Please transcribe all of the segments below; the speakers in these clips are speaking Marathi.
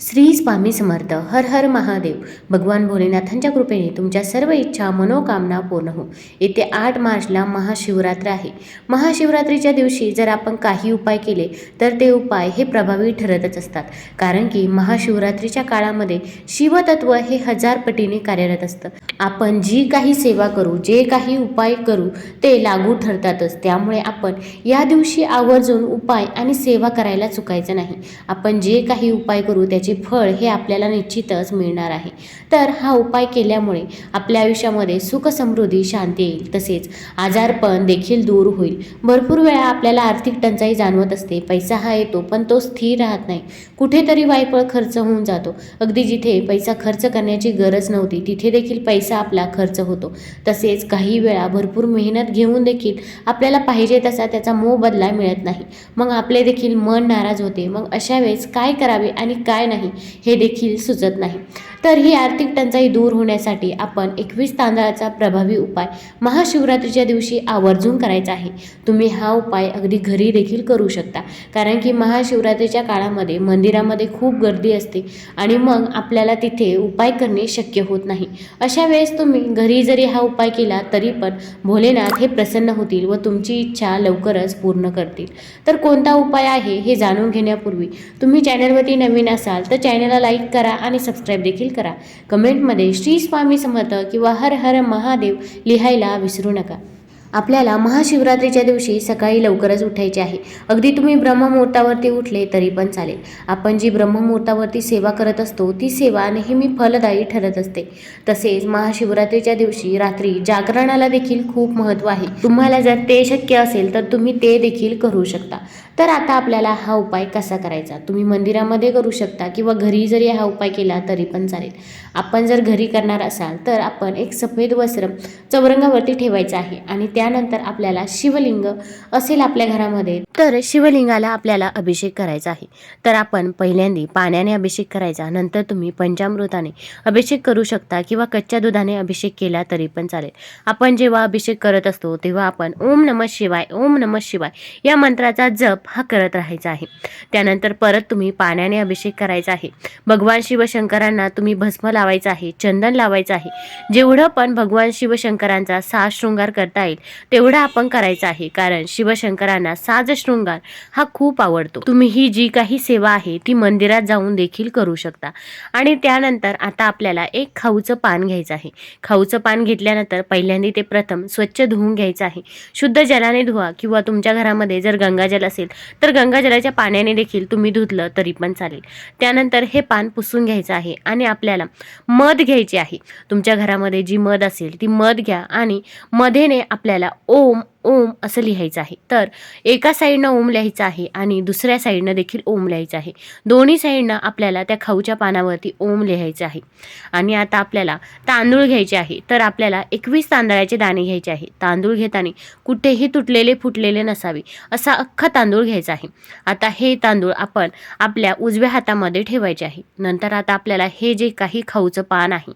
श्री स्वामी समर्थ हर हर महादेव. भगवान भोलेनाथांच्या कृपेने तुमच्या सर्व इच्छा मनोकामना पूर्ण हो. येते आठ मार्चला महाशिवरात्र आहे. महाशिवरात्रीच्या दिवशी जर आपण काही उपाय केले तर ते उपाय हे प्रभावी ठरतच असतात. कारण की महाशिवरात्रीच्या काळामध्ये शिवतत्व हे हजार पटीने कार्यरत असतं. आपण जी काही सेवा करू जे काही उपाय करू ते लागू ठरतातच. त्यामुळे आपण या दिवशी आवर्जून उपाय आणि सेवा करायला चुकायचं नाही. आपण जे काही उपाय करू त्याचे फळ हे आपल्याला निश्चितच मिळणार आहे. तर हा उपाय केल्यामुळे आपल्या आयुष्यामध्ये सुख समृद्धी शांती येईल. तसेच आजारपण देखील दूर होईल. भरपूर वेळा आपल्याला आर्थिक टंचाई जाणवत असते. पैसा हा येतो पण तो स्थिर राहत नाही. कुठेतरी वायफळ खर्च होऊन जातो. अगदी जिथे पैसा खर्च करण्याची गरज नव्हती तिथे देखील पैसा आपला खर्च होतो. तसेच काही वेळा भरपूर मेहनत घेऊन देखील आपल्याला पाहिजे तसा त्याचा मोबदला मिळत नाही. मग आपले देखील मन नाराज होते. मग अशा वेळेस काय करावे आणि काय नाही? हे देखील सुचत नाही. तर ही आर्थिक टंचाई दूर होण्यासाठी आपण एकवीस तांदळाचा प्रभावी उपाय महाशिवरात्रीच्या दिवशी आवर्जून करायचा आहे. तुम्ही हा उपाय अगदी घरी देखील करू शकता. कारण की महाशिवरात्रीच्या काळामध्ये मंदिरामध्ये खूप गर्दी असते आणि मग आपल्याला तिथे उपाय करणे शक्य होत नाही. अशा वेळेस तुम्ही घरी जरी हा उपाय केला तरी पण भोलेनाथ हे प्रसन्न होतील व तुमची इच्छा लवकरच पूर्ण करतील. तर कोणता उपाय आहे हे जाणून घेण्यापूर्वी तुम्ही चॅनलवरती नवीन असाल तर चॅनलला लाईक करा आणि सबस्क्राईब देखील करा. कमेंटमध्ये श्री स्वामी समर्थ किंवा हर हर महादेव लिहायला विसरू नका. आपल्याला महाशिवरात्रीच्या दिवशी सकाळी लवकरच उठायचे आहे. अगदी तुम्ही ब्रह्ममुहूर्तावरती उठले तरी पण चालेल. आपण जी ब्रह्ममुहूर्तावरती सेवा करत असतो ती सेवा नेहमी फलदायी ठरत असते. तसेच महाशिवरात्रीच्या दिवशी रात्री जागरणाला देखील खूप महत्त्व आहे. तुम्हाला जर ते शक्य असेल तर तुम्ही ते देखील करू शकता. तर आता आपल्याला हा उपाय कसा करायचा? तुम्ही मंदिरामध्ये करू शकता किंवा घरी जरी हा उपाय केला तरी पण चालेल. आपण जर घरी करणार असाल तर आपण एक सफेद वस्त्र चौरंगावरती ठेवायचं आहे आणि त्यानंतर आपल्याला शिवलिंग असेल आपल्या घरामध्ये तर शिवलिंगाला आपल्याला अभिषेक करायचा आहे. तर आपण पहिल्यांदा पाण्याने अभिषेक करायचा नंतर तुम्ही पंचामृताने अभिषेक करू शकता किंवा कच्च्या दुधाने अभिषेक केला तरी पण चालेल. आपण जेव्हा अभिषेक करत असतो तेव्हा आपण ओम नम शिवाय ओम नम शिवाय या मंत्राचा जप हा करत राहायचा आहे. त्यानंतर परत तुम्ही पाण्याने अभिषेक करायचा आहे. भगवान शिवशंकरांना तुम्ही भस्म लावायचा आहे चंदन लावायचं आहे. जेवढं पण भगवान शिवशंकरांचा साज शृंगार करता येईल तेवढं आपण करायचं आहे. कारण शिवशंकरांना साज शृंगार हा खूप आवडतो. तुम्ही ही जी काही सेवा आहे ती मंदिरात जाऊन देखील करू शकता. आणि त्यानंतर आता आपल्याला एक खाऊचं पान घ्यायचं आहे. खाऊचं पान घेतल्यानंतर पहिल्यांदा ते प्रथम स्वच्छ धुवून घ्यायचं आहे. शुद्ध जलाने धुवा किंवा तुमच्या घरामध्ये जर गंगाजल असेल तर गंगाजलाच्या पाण्याने देखील तुम्ही धुतलं तरी पण चालेल. त्यानंतर हे पान पुसून घ्यायचं आहे आणि आपल्याला मध घ्यायची आहे. तुमच्या घरामध्ये जी मध असेल ती मध घ्या आणि मधेने आपल्याला ओम ओम असं लिहायचं आहे. तर एका साईडनं ओम लिहायचं आहे आणि दुसऱ्या साईडनं देखील ओम लिहायचं आहे. दोन्ही साईडनं आपल्याला त्या खाऊच्या पानावरती ओम लिहायचं आहे. आणि आता आपल्याला तांदूळ घ्यायचे आहे. तर आपल्याला एकवीस तांदळाचे दाणे घ्यायचे आहे. तांदूळ घेताना कुठेही तुटलेले फुटलेले नसावे असा अख्खा तांदूळ घ्यायचा आहे. आता हे तांदूळ आपण आपल्या उजव्या हातामध्ये ठेवायचे आहे. नंतर आता आपल्याला हे जे काही खाऊचं पान आहे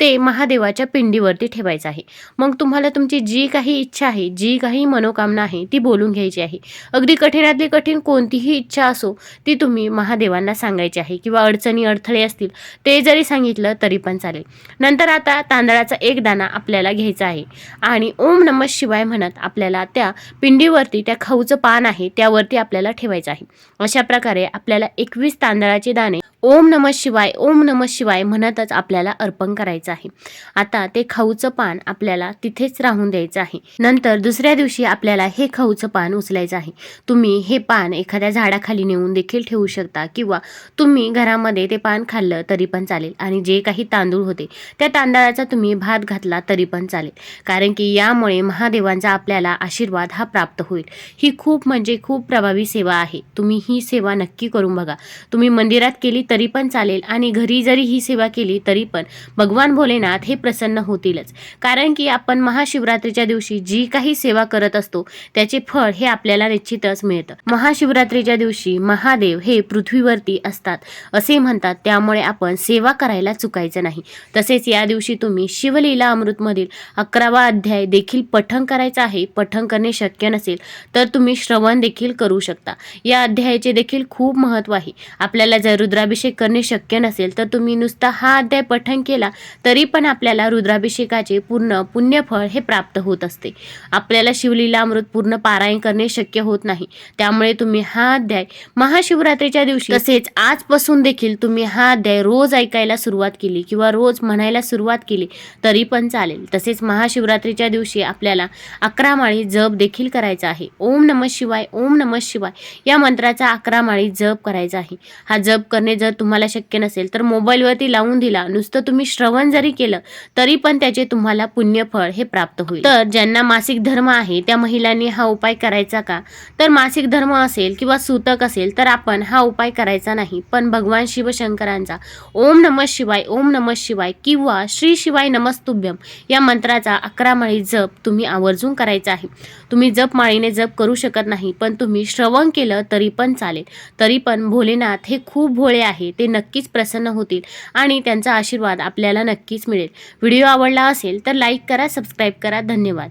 ते महादेवाच्या पिंडीवरती ठेवायचं आहे. मग तुम्हाला तुमची जी काही इच्छा आहे जी काही मनोकामना आहे ती बोलून घ्यायची आहे. अगदी कठीणातली कठीण कोणतीही इच्छा असो ती तुम्ही महादेवांना सांगायची आहे किंवा अडचणी अडथळे असतील ते जरी सांगितलं तरी पण चालेल. नंतर आता तांदळाचा एक दाणा आपल्याला घ्यायचा आहे आणि ओम नम शिवाय म्हणत आपल्याला त्या पिंडीवरती त्या खाऊचं पान आहे त्यावरती आपल्याला ठेवायचं आहे. अशा प्रकारे आपल्याला एकवीस तांदळाचे दाणे ओम नम शिवाय ओम नम शिवाय म्हणतच आपल्याला अर्पण करायचं आहे. आता ते खाऊचं पान आपल्याला तिथेच राहून द्यायचं आहे. नंतर दुसऱ्या दिवशी आपल्याला हे खाऊचं पान उचलायचं आहे. तुम्ही हे पान एखाद्या झाडाखाली नेऊन देखील ठेवू शकता किंवा तुम्ही घरामध्ये ते पान खाल्लं तरी पण चालेल आणि जे काही तांदूळ होते त्या तांदळाचा तुम्ही भात घातला तरी पण चालेल. कारण की यामुळे महादेवांचा आपल्याला आशीर्वाद हा प्राप्त होईल. ही खूप म्हणजे खूप प्रभावी सेवा आहे. तुम्ही ही सेवा नक्की करून बघा. तुम्ही मंदिरात केली तर पण चालेल. आणि घरी जरी ही सेवा केली तरी पण भगवान भोलेनाथ हे प्रसन्न होतीलच. कारण की आपण महाशिवरात्रीच्या दिवशी जी काही सेवा करत असतो त्याचे फळ हे आपल्याला निश्चितच मिळतं. महाशिवरात्रीच्या दिवशी महादेव हे पृथ्वीवरती असतात असे म्हणतात. त्यामुळे आपण सेवा करायला चुकायचं नाही. तसेच या दिवशी तुम्ही शिवलीला अमृतमधील अकरावा अध्याय देखील पठण करायचा आहे. पठण करणे शक्य नसेल तर तुम्ही श्रवण देखील करू शकता. या अध्यायाचे देखील खूप महत्त्व आहे. आपल्याला जर रुद्राभिषेक रुद्राभिषेक करणे शक्य नसेल तर तुम्ही नुसता हा अध्याय पठण केला तरी पण आपल्याला रुद्राभिषेकाचे पूर्ण पुण्यफळ हे प्राप्त होत असते. आपल्याला शिवलीला अमृत पूर्ण पारायण करणे शक्य होत नाही. त्यामुळे तुम्ही हा अध्याय महाशिवरात्रीच्या दिवशी तसेच आजपासून देखील तुम्ही हा अध्याय रोज ऐकायला सुरुवात केली किंवा रोज म्हणायला सुरुवात केली तरी पण चालेल. तसेच महाशिवरात्रीच्या दिवशी आपल्याला अकरा माळी जप देखील करायचा आहे. ओम नम शिवाय ओम नम शिवाय या मंत्राचा अकरा माळी जप करायचा आहे. हा जप करणे जर जर तुम्हाला शक्य नसेल तर मोबाईलवरती लावून दिला. नुसतं तुम्ही श्रवण जरी केलं तरी पण त्याचे तुम्हाला पुण्यफळ हे प्राप्त होईल. तर ज्यांना मासिक धर्म आहे त्या महिलांनी हा उपाय करायचा का? तर मासिक धर्म असेल किंवा सूतक असेल तर आपण हा उपाय करायचा नाही. पण भगवान शिवशंकरांचा ओम नम शिवाय ओम नम शिवाय किंवा श्री शिवाय नमस्तुभ्यम या मंत्राचा अकरा माळी जप तुम्ही आवर्जून करायचा आहे. तुम्ही जप माळीने जप करू शकत नाही पण तुम्ही श्रवण केलं तरी पण चालेल. तरी पण भोलेनाथ हे खूप भोळे आहे आहे ते नक्कीच प्रसन्न होतील आणि त्यांचा आशीर्वाद आपल्याला नक्कीच मिळेल. व्हिडिओ आवडला असेल तर लाईक करा सबस्क्राईब करा. धन्यवाद.